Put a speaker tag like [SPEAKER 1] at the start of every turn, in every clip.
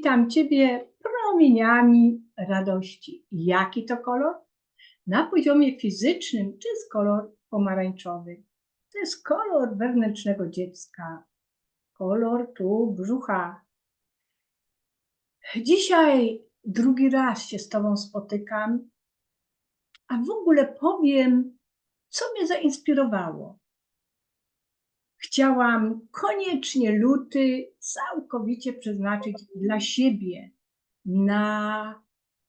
[SPEAKER 1] Witam Ciebie promieniami radości. Jaki to kolor? Na poziomie fizycznym to jest kolor pomarańczowy. To jest kolor wewnętrznego dziecka, kolor tu brzucha. Dzisiaj drugi raz się z Tobą spotykam, a w ogóle powiem, co mnie zainspirowało. Chciałam koniecznie luty całkowicie przeznaczyć dla siebie, na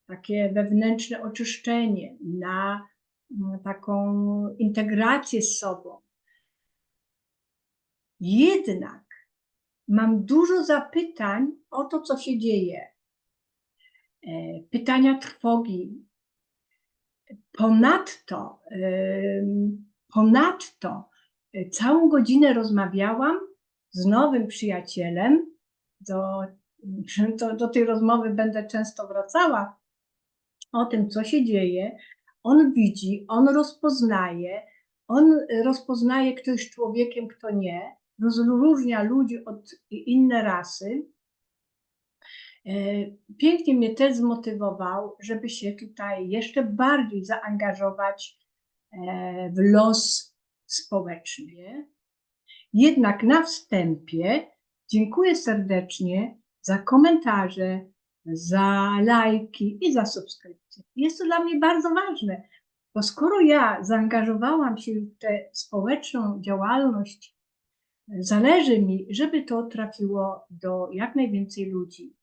[SPEAKER 1] takie wewnętrzne oczyszczenie, na mm, taką integrację z sobą. Jednak mam dużo zapytań o to, co się dzieje. E, Pytania trwogi. Ponadto, ponadto całą godzinę rozmawiałam z nowym przyjacielem. Do, do, do tej rozmowy będę często wracała o tym, co się dzieje. On widzi, on rozpoznaje, on rozpoznaje, kto jest człowiekiem, kto nie, rozróżnia ludzi od inne rasy. E, Pięknie mnie też zmotywował, żeby się tutaj jeszcze bardziej zaangażować e, w los społeczny. Jednak na wstępie dziękuję serdecznie za komentarze, za lajki i za subskrypcje. Jest to dla mnie bardzo ważne, bo skoro ja zaangażowałam się w tę społeczną działalność, zależy mi, żeby to trafiło do jak najwięcej ludzi,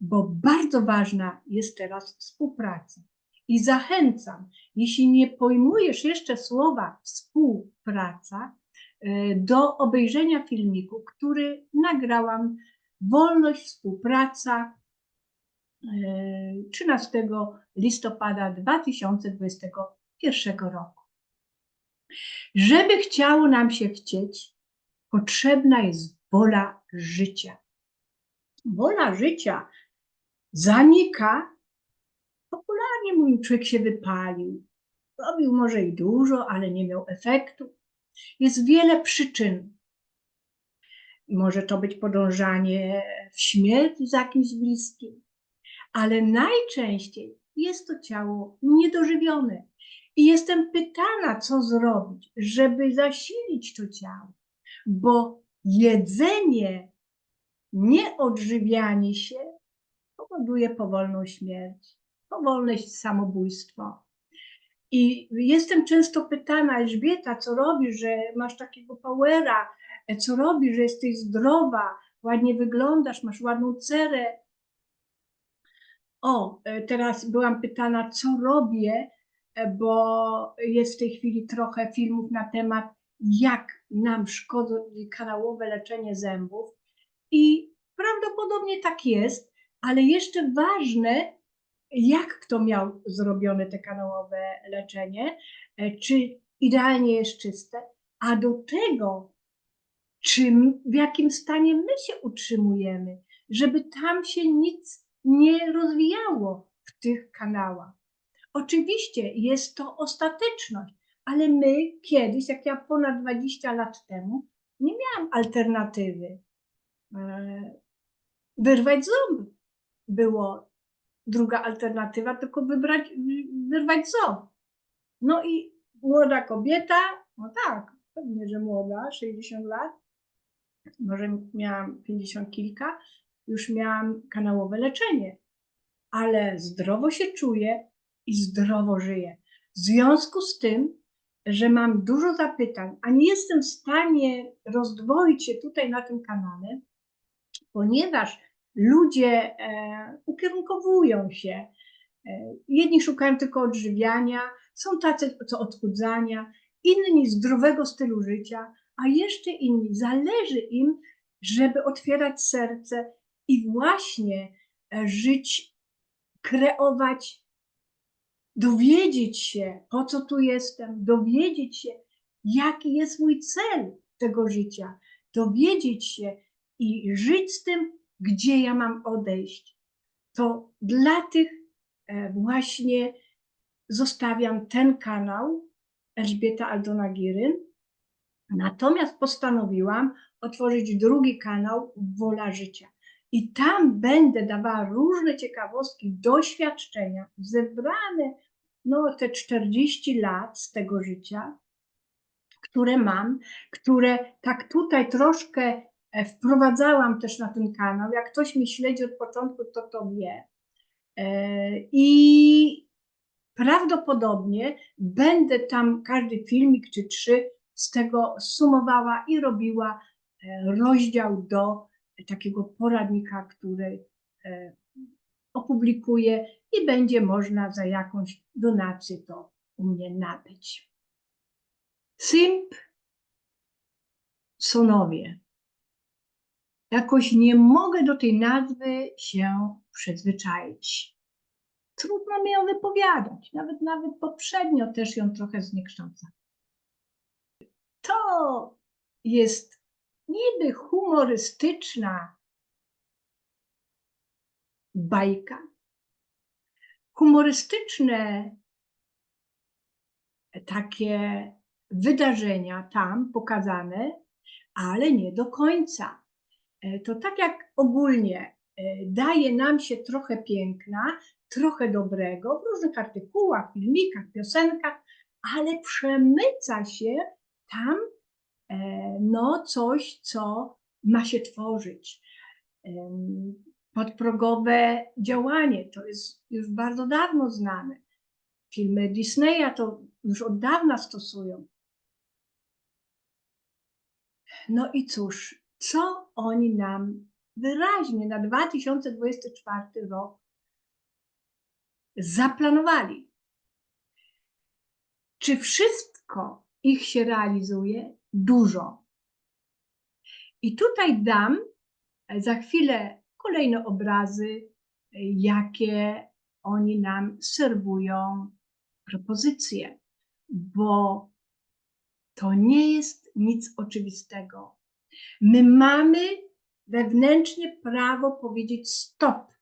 [SPEAKER 1] bo bardzo ważna jest teraz współpraca. I zachęcam, jeśli nie pojmujesz jeszcze słowa współpraca, e, do obejrzenia filmiku, który nagrałam Wolność, współpraca e, 13 listopada 2021 roku. Żeby chciało nam się chcieć, potrzebna jest wola życia. Wola życia zanika, popularnie mówi, człowiek się wypalił. Robił może i dużo, ale nie miał efektu. Jest wiele przyczyn. Może to być podążanie w śmierć za kimś bliskim, ale najczęściej jest to ciało niedożywione. I jestem pytana, co zrobić, żeby zasilić to ciało, bo jedzenie, nieodżywianie się powoduje powolną śmierć, powolne samobójstwo. I jestem często pytana, Elżbieta, co robisz, że masz takiego powera, co robisz, że jesteś zdrowa, ładnie wyglądasz, masz ładną cerę. O, teraz byłam pytana, co robię, bo jest w tej chwili trochę filmów na temat, jak nam szkodzi kanałowe leczenie zębów. I prawdopodobnie tak jest, ale jeszcze ważne, jak kto miał zrobione te kanałowe leczenie, e, czy idealnie jest czyste, a do tego, czy w jakim stanie my się utrzymujemy, żeby tam się nic nie rozwijało w tych kanałach. Oczywiście jest to ostateczność, ale my kiedyś, jak ja ponad 20 lat temu, nie miałam alternatywy. E, Wyrwać ząb było druga alternatywa, tylko wybrać, wyrwać ząb. No i młoda kobieta, no tak, pewnie, że młoda, 60 lat, może miałam 50 kilka, już miałam kanałowe leczenie, ale zdrowo się czuję i zdrowo żyję. W związku z tym, że mam dużo zapytań, a nie jestem w stanie rozdwoić się tutaj na tym kanale, ponieważ ludzie e, ukierunkowują się. E, jedni szukają tylko odżywiania, są tacy, co odchudzania, inni zdrowego stylu życia, a jeszcze inni zależy im, żeby otwierać serce i właśnie e, żyć, kreować, dowiedzieć się, po co tu jestem, dowiedzieć się, jaki jest mój cel tego życia, dowiedzieć się i żyć z tym, gdzie ja mam odejść. To dla tych e, właśnie zostawiam ten kanał Elżbieta Aldona Giryn. Natomiast postanowiłam otworzyć drugi kanał Wola Życia. I tam będę dawała różne ciekawostki, doświadczenia, zebrane no, te 40 lat z tego życia, które mam, które tak tutaj troszkę wprowadzałam też na ten kanał. Jak ktoś mnie śledzi od początku, to to wie. E, I prawdopodobnie będę tam każdy filmik czy trzy z tego sumowała i robiła e, rozdział do takiego poradnika, który e, opublikuję i będzie można za jakąś donację to u mnie nabyć. Simp Sonowie. Jakoś nie mogę do tej nazwy się przyzwyczaić. Trudno mi ją wypowiadać, nawet nawet poprzednio też ją trochę zniekształca. To jest niby humorystyczna bajka, humorystyczne takie wydarzenia tam pokazane, ale nie do końca. E, To tak jak ogólnie e, daje nam się trochę piękna, trochę dobrego w różnych artykułach, filmikach, piosenkach, ale przemyca się tam e, no coś, co ma się tworzyć. Podprogowe działanie to jest już bardzo dawno znane. Filmy Disneya to już od dawna stosują. No i cóż, co oni nam wyraźnie na 2024 rok zaplanowali? Czy wszystko ich się realizuje? Dużo. I tutaj dam e, za chwilę kolejne obrazy, e, jakie oni nam serwują propozycje, bo to nie jest nic oczywistego. My mamy wewnętrznie prawo powiedzieć stop.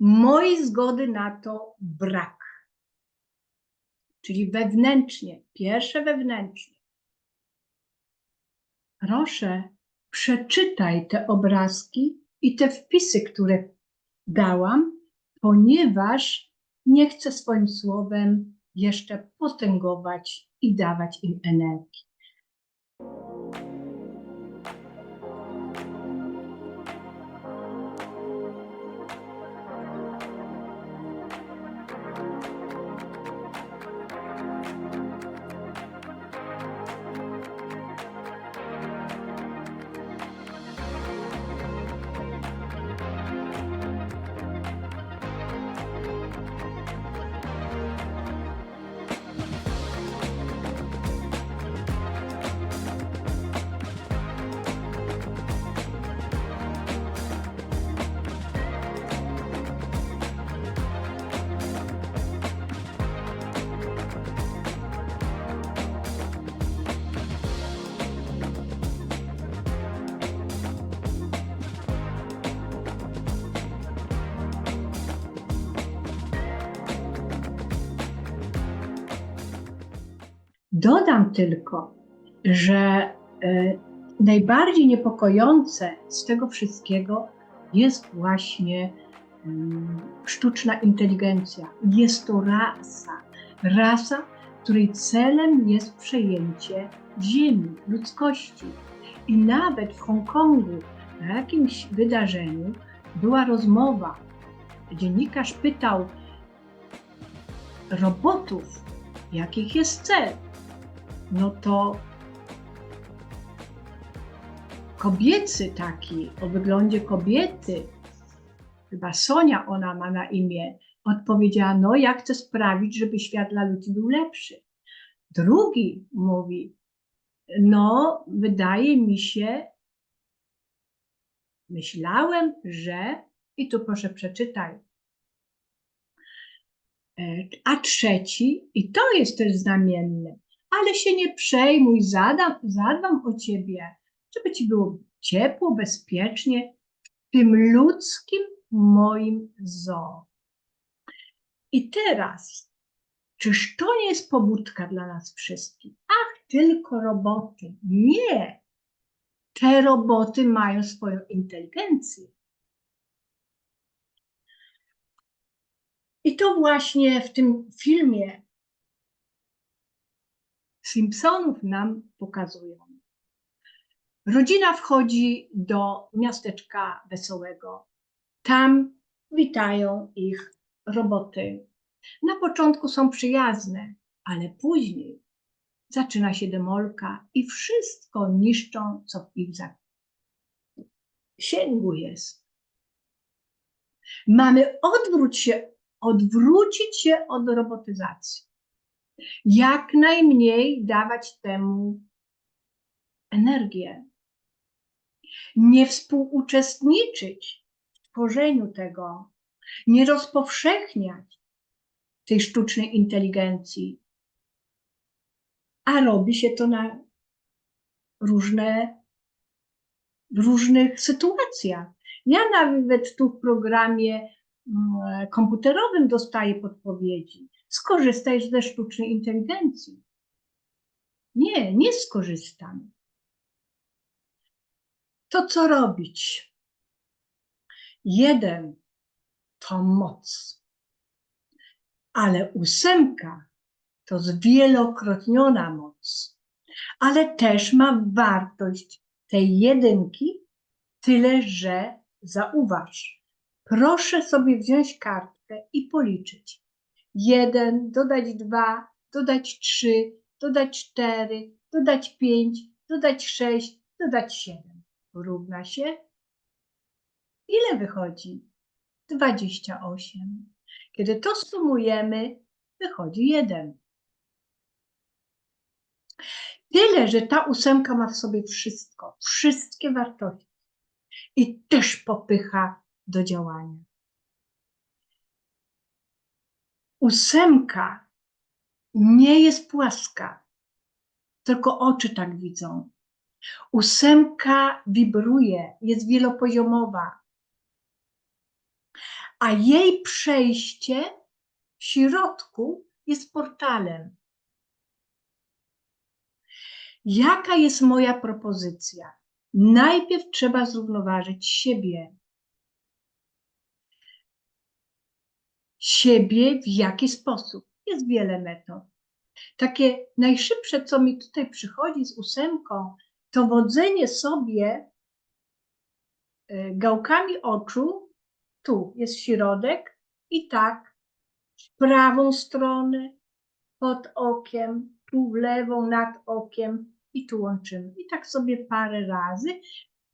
[SPEAKER 1] Mojej zgody na to brak. Czyli wewnętrznie, pierwsze wewnętrznie. Proszę, przeczytaj te obrazki i te wpisy, które dałam, ponieważ nie chcę swoim słowem jeszcze potęgować i dawać im energii. Dodam tylko, że e, najbardziej niepokojące z tego wszystkiego jest właśnie mm, sztuczna inteligencja. Jest to rasa. Rasa, której celem jest przejęcie Ziemi, ludzkości. I nawet w Hongkongu na jakimś wydarzeniu była rozmowa. Dziennikarz pytał robotów, jakich jest cel no to kobiecy taki, o wyglądzie kobiety, chyba Sonia ona ma na imię, odpowiedziała, no ja chcę sprawić, żeby świat dla ludzi był lepszy. Drugi mówi, no wydaje mi się, myślałem, że, i tu proszę przeczytaj, E, a trzeci, i to jest też znamienne, ale się nie przejmuj, zadam, zadbam o ciebie, żeby ci było ciepło, bezpiecznie w tym ludzkim moim zoo. I teraz, czyż to nie jest pobudka dla nas wszystkich? Ach, tylko roboty. Nie. te roboty mają swoją inteligencję. I to właśnie w tym filmie Simpsonów nam pokazują. Rodzina wchodzi do miasteczka wesołego. Tam witają ich roboty. Na początku są przyjazne, ale później zaczyna się demolka i wszystko niszczą, co w ich zasięgu jest. Mamy odwróć się, odwrócić się od robotyzacji. Jak najmniej dawać temu energię. Nie współuczestniczyć w tworzeniu tego, nie rozpowszechniać tej sztucznej inteligencji, a robi się to na różne, w różnych sytuacjach. Ja nawet tu w programie mm, komputerowym dostaję podpowiedzi. Skorzystaj ze sztucznej inteligencji. Nie, nie skorzystam. To co robić? Jeden to moc, ale ósemka to zwielokrotniona moc, ale też ma wartość tej jedynki, tyle że zauważ. Proszę sobie wziąć kartkę i policzyć. Jeden, dodać dwa, dodać trzy, dodać cztery, dodać pięć, dodać sześć, dodać siedem. Równa się. Ile wychodzi? 28. Kiedy to sumujemy, wychodzi 1. Tyle, że ta ósemka ma w sobie wszystko, wszystkie wartości i też popycha do działania. Ósemka nie jest płaska, tylko oczy tak widzą. Ósemka wibruje, jest wielopoziomowa, a jej przejście w środku jest portalem. Jaka jest moja propozycja? Najpierw trzeba zrównoważyć siebie. Siebie w jaki sposób? Jest wiele metod. Takie najszybsze, co mi tutaj przychodzi z ósemką, to wodzenie sobie e, gałkami oczu, tu jest środek i tak w prawą stronę pod okiem, tu w lewą nad okiem i tu łączymy. I tak sobie parę razy.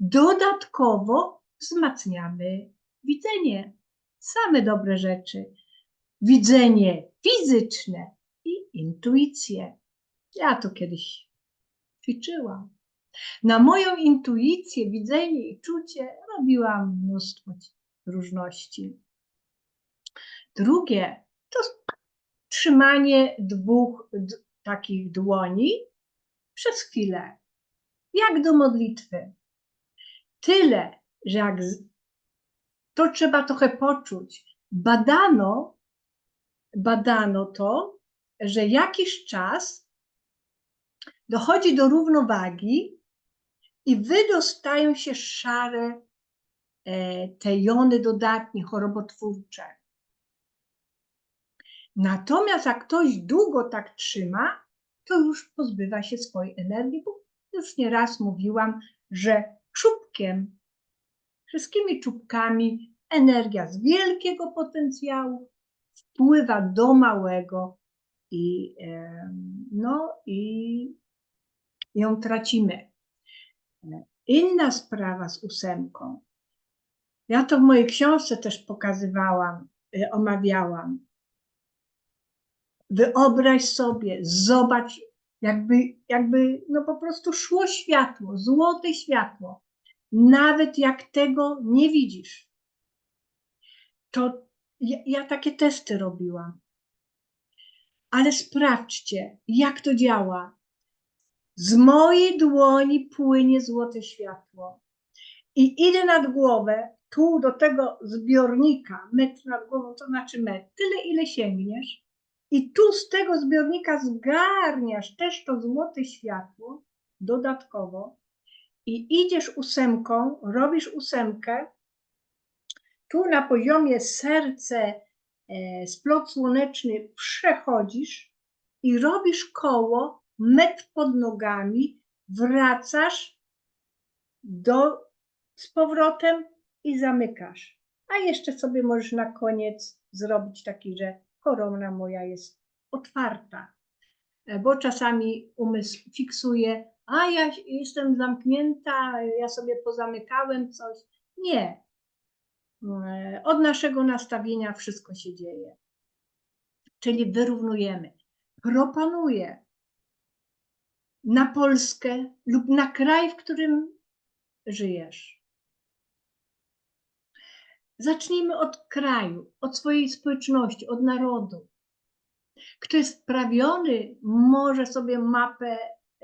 [SPEAKER 1] Dodatkowo wzmacniamy widzenie. Same dobre rzeczy. Widzenie fizyczne i intuicję. Ja to kiedyś ćwiczyłam. Na moją intuicję, widzenie i czucie robiłam mnóstwo różności. Drugie to trzymanie dwóch takich dłoni przez chwilę, jak do modlitwy. Tyle, że jak to trzeba trochę poczuć. Badano, badano to, że jakiś czas dochodzi do równowagi i wydostają się szare e, te jony dodatnie, chorobotwórcze. Natomiast jak ktoś długo tak trzyma, to już pozbywa się swojej energii, bo już nieraz mówiłam, że czubkiem, wszystkimi czubkami energia z wielkiego potencjału wpływa do małego i, no, i ją tracimy. Inna sprawa z ósemką. Ja to w mojej książce też pokazywałam, y, omawiałam. Wyobraź sobie, zobacz, jakby, jakby no po prostu szło światło, złote światło. Nawet jak tego nie widzisz. To ja, ja takie testy robiłam. Ale sprawdźcie, jak to działa. Z mojej dłoni płynie złote światło. I idę nad głowę, tu do tego zbiornika, metr nad głową, to znaczy metr, tyle ile sięgniesz, i tu z tego zbiornika zgarniasz też to złote światło dodatkowo i idziesz ósemką, robisz ósemkę, tu na poziomie serce, e, splot słoneczny przechodzisz i robisz koło, metr pod nogami, wracasz do, z powrotem i zamykasz. A jeszcze sobie możesz na koniec zrobić taki, że korona moja jest otwarta, E, bo czasami umysł fiksuje, a ja jestem zamknięta, ja sobie pozamykałem coś. Nie. E, Od naszego nastawienia wszystko się dzieje. Czyli wyrównujemy. Proponuję na Polskę lub na kraj, w którym żyjesz. Zacznijmy od kraju, od swojej społeczności, od narodu. Kto jest wprawiony, może sobie mapę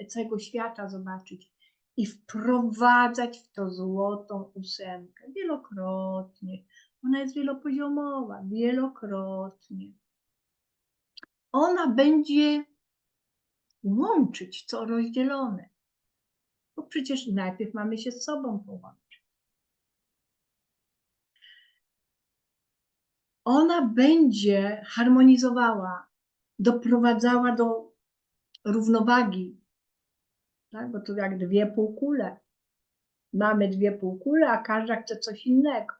[SPEAKER 1] całego świata zobaczyć i wprowadzać w to złotą ósemkę wielokrotnie. Ona jest wielopoziomowa, wielokrotnie. Ona będzie łączyć co rozdzielone. Bo przecież najpierw mamy się z sobą połączyć. Ona będzie harmonizowała, doprowadzała do równowagi. Tak? Bo to jak dwie półkule. Mamy dwie półkule, a każda chce coś innego.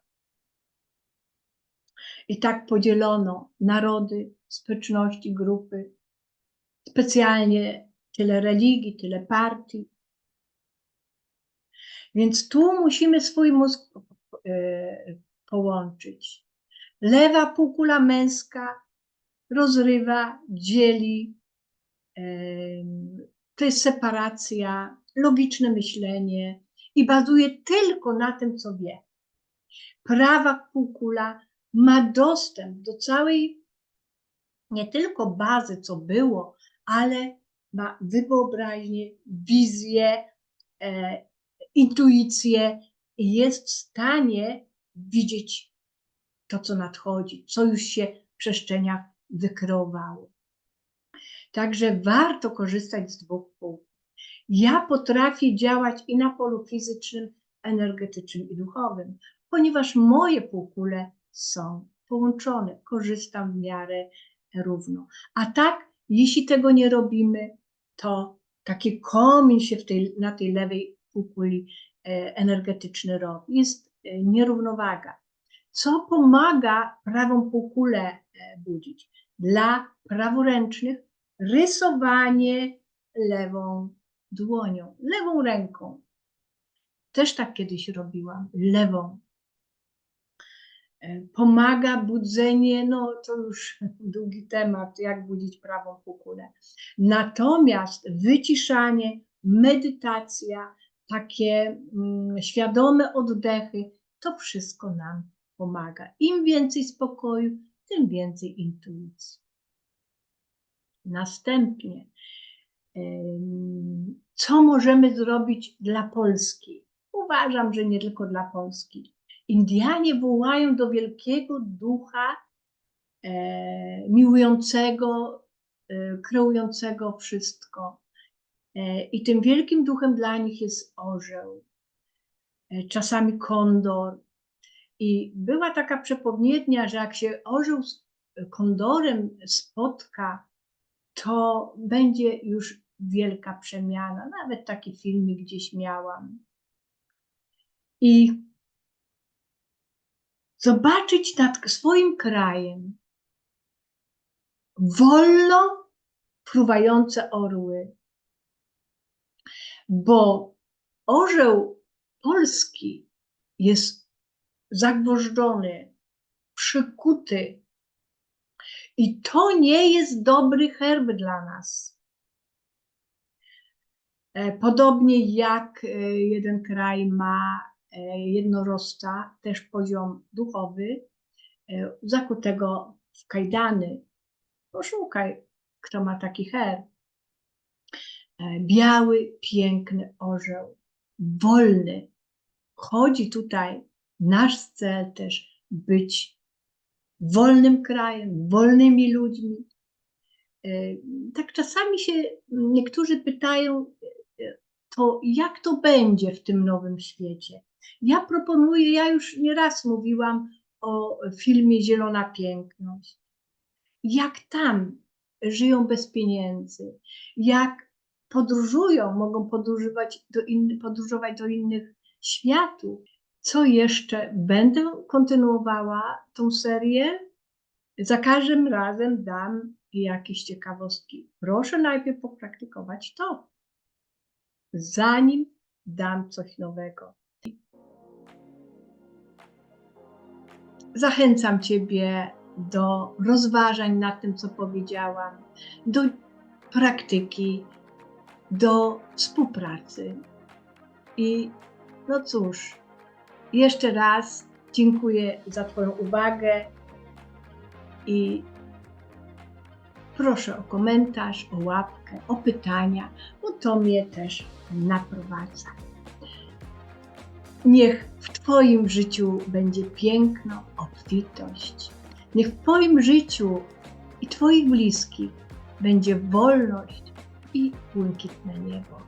[SPEAKER 1] I tak podzielono narody, społeczności, grupy, specjalnie tyle religii, tyle partii. Więc tu musimy swój mózg e, połączyć. Lewa półkula męska rozrywa, dzieli. To jest separacja, logiczne myślenie i bazuje tylko na tym, co wie. Prawa półkula ma dostęp do całej nie tylko bazy, co było, ale ma wyobraźnię, wizję, e, intuicję i jest w stanie widzieć to, co nadchodzi, co już się w przestrzeniach wykreowało. Także warto korzystać z dwóch pół. Ja potrafię działać i na polu fizycznym, energetycznym i duchowym, ponieważ moje półkule są połączone. Korzystam w miarę równo. A tak, jeśli tego nie robimy, to taki komin się tej, na tej lewej półkuli e, energetyczny robi. Jest e, nierównowaga. Co pomaga prawą półkulę e, budzić? Dla praworęcznych rysowanie lewą dłonią, lewą ręką. Też tak kiedyś robiłam, lewą. E, Pomaga budzenie, no to już długi temat, jak budzić prawą półkulę. Natomiast wyciszanie, medytacja, takie mm, świadome oddechy, to wszystko nam pomaga. Im więcej spokoju, tym więcej intuicji. Następnie, co możemy zrobić dla Polski? Uważam, że nie tylko dla Polski. Indianie wołają do wielkiego ducha e, miłującego, e, kreującego wszystko. E, I tym wielkim duchem dla nich jest orzeł, czasami kondor. I była taka przepowiednia, że jak się orzeł z kondorem spotka, to będzie już wielka przemiana. Nawet taki filmik gdzieś miałam. I zobaczyć nad swoim krajem wolno fruwające orły, bo orzeł polski jest zagwożdżony, przykuty i to nie jest dobry herb dla nas. E, Podobnie jak e, jeden kraj ma e, jednorożca, też poziom duchowy, zakutego w kajdany. Poszukaj, kto ma taki herb. Biały, piękny orzeł, wolny. Chodzi tutaj nasz cel też być wolnym krajem, wolnymi ludźmi. E, Tak czasami się niektórzy pytają, e, to jak to będzie w tym nowym świecie? Ja proponuję, ja już nieraz mówiłam o filmie Zielona Piękność. Jak tam żyją bez pieniędzy, jak podróżują, mogą podróżować do, in, podróżować do innych światów. Co jeszcze? Będę kontynuowała tą serię. Za każdym razem dam jakieś ciekawostki. Proszę najpierw popraktykować to, zanim dam coś nowego. Zachęcam Ciebie do rozważań nad tym, co powiedziałam, do praktyki, do współpracy. I no cóż, jeszcze raz dziękuję za Twoją uwagę i proszę o komentarz, o łapkę, o pytania, bo to mnie też naprowadza. Niech w Twoim życiu będzie piękno, obfitość. Niech w Twoim życiu i Twoich bliskich będzie wolność i błękitne niebo.